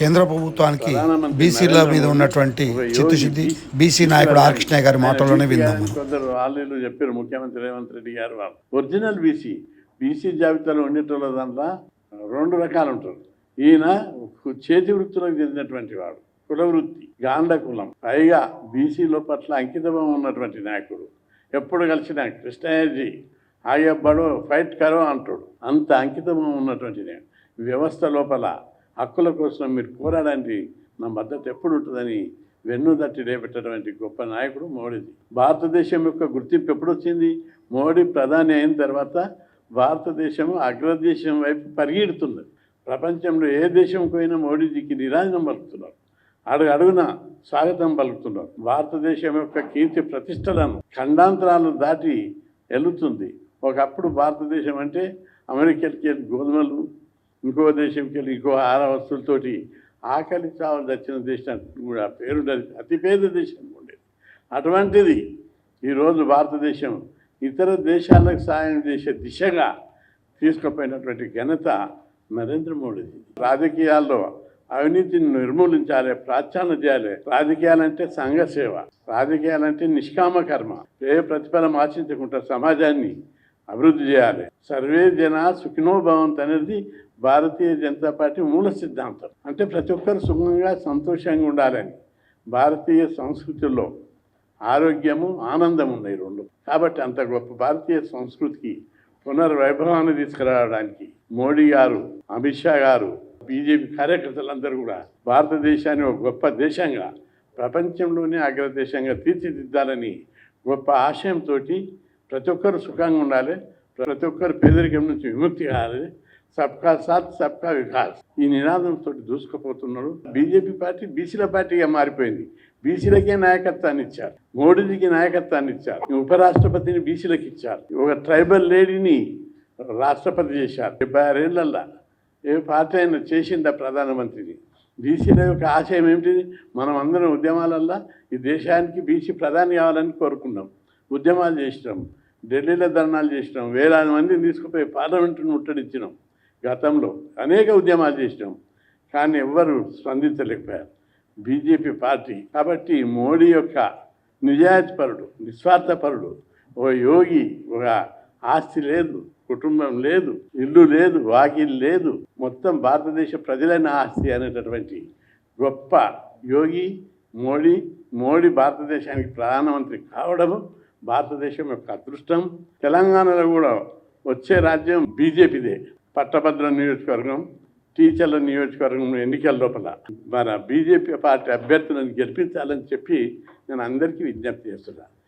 కేంద్ర ప్రభుత్వానికి బీసీల మీద ఉన్నటువంటి చిత్తశుద్ధి బీసీ నాయకుడు ఆర్ కృష్ణయ్య గారి మాటల్లోనే విందాం కొందరు చెప్పారు ముఖ్యమంత్రి రేవంత్ రెడ్డి గారు వాళ్ళు. ఒరిజినల్ బీసీ బీసీ జాబితాలో ఉండేటోళ్ళ దాంట్లో రెండు రకాలు ఉంటారు. ఈయన చేతి వృత్తులకు చెందినటువంటి వాడు కుల వృత్తి గాంధ కులం. పైగా బీసీలో పట్ల అంకితభావం ఉన్నటువంటి నాయకుడు. ఎప్పుడు కలిసిన కృష్ణయ్యజీ ఆయబ్బడు ఫైట్ కరో అంటాడు. అంత అంకితభావం ఉన్నటువంటి నాయకుడు. వ్యవస్థ లోపల హక్కుల కోసం మీరు పోరాడానికి నా మద్దతు ఎప్పుడు ఉంటుందని వెన్ను తట్టి రేపెట్టటువంటి గొప్ప నాయకుడు మోడీది భారతదేశం యొక్క గుర్తింపు ఎప్పుడు వచ్చింది? మోడీ ప్రధాని అయిన తర్వాత భారతదేశం అగ్రదేశం వైపు పరిగెడుతుంది. ప్రపంచంలో ఏ దేశం పోయినా మోడీజీకి నిరాజనం పలుకుతున్నారు. అడుగు అడుగున స్వాగతం పలుకుతున్నారు. భారతదేశం యొక్క కీర్తి ప్రతిష్టలను ఖండాంతరాలు దాటి వెళుతుంది ఒకప్పుడు భారతదేశం అంటే అమెరికాకి గోధుమలు ఇంకో దేశంకి వెళ్ళి ఇంకో ఆహార వస్తువులతోటి ఆకలి చావలు దచ్చిన దేశానికి కూడా పేరుండేది అతిపేద దేశం ఉండేది. అటువంటిది ఈరోజు భారతదేశం ఇతర దేశాలకు సాయం చేసే దిశగా తీసుకుపోయినటువంటి ఘనత నరేంద్ర మోడీది. రాజకీయాల్లో అవినీతిని నిర్మూలించాలి ప్రాచ్యాన చేయాలి. రాజకీయాలంటే సంఘ సేవ రాజకీయాలంటే నిష్కామ కర్మ ఏ ప్రతిఫలం ఆశించకుండా సమాజాన్ని అభివృద్ధి చేయాలి. సర్వే జన సుఖినో భవంత్ అనేది భారతీయ జనతా పార్టీ మూల సిద్ధాంతం. అంటే ప్రతి ఒక్కరు సుఖంగా సంతోషంగా ఉండాలని. భారతీయ సంస్కృతిలో ఆరోగ్యము ఆనందం ఉన్నాయి రెండు. కాబట్టి అంత గొప్ప భారతీయ సంస్కృతికి పునర్వైభవాన్ని తీసుకురావడానికి మోడీ గారు అమిత్ షా గారు బీజేపీ కార్యకర్తలందరూ కూడా భారతదేశాన్ని ఒక గొప్ప దేశంగా ప్రపంచంలోనే అగ్రదేశంగా తీర్చిదిద్దాలని గొప్ప ఆశయంతో ప్రతి ఒక్కరు సుఖంగా ఉండాలి. ప్రతి ఒక్కరు పేదరికం నుంచి విముక్తి కావాలి. సబ్కా సాత్ సబ్కా వికాస్. ఈ నినాదంతో దూసుకుపోతున్నాడు బీజేపీ పార్టీ బీసీల పార్టీగా మారిపోయింది. బీసీలకే నాయకత్వాన్ని ఇచ్చారు. మోడీజీకి నాయకత్వాన్ని ఇచ్చారు. ఉపరాష్ట్రపతిని బీసీలకు ఇచ్చారు. ఒక ట్రైబల్ లేడీని రాష్ట్రపతి చేశారు. డెబ్బై ఆరేళ్ళల్లా ఏ పార్టీ అయినా చేసిందా ప్రధానమంత్రిని? బీసీల యొక్క ఆశయం ఏమిటిది మనం అందరం ఉద్యమాలల్లో ఈ దేశానికి బీసీ ప్రధాని కావాలని కోరుకున్నాం. ఉద్యమాలు చేసినాం. ఢిల్లీలో ధర్నాలు చేసినాం వేలాది మందిని తీసుకుపోయి పార్లమెంటును ముట్టడిచ్చినాం గతంలో. అనేక ఉద్యమాలు చేసినాం కానీ ఎవ్వరు స్పందించలేకపోయారు. BJP party. కాబట్టి మోడీ యొక్క నిజాయితీపరుడు నిస్వార్థపరుడు ఒక యోగి ఒక ఆస్తి లేదు కుటుంబం లేదు ఇల్లు లేదు వాకిల్ లేదు మొత్తం భారతదేశ ప్రజలైన ఆస్తి అనేటటువంటి గొప్ప యోగి మోడీ మోడీ భారతదేశానికి ప్రధానమంత్రి కావడము భారతదేశం యొక్క అదృష్టం. తెలంగాణలో కూడా వచ్చే రాజ్యం బీజేపీదే. పట్టభద్ర నియోజకవర్గం టీచర్ల నియోజకవర్గం ఎన్నికల లోపల. మన బీజేపీ పార్టీ అభ్యర్థులను గెలిపించాలని చెప్పి నేను అందరికీ విజ్ఞప్తి చేస్తున్నాను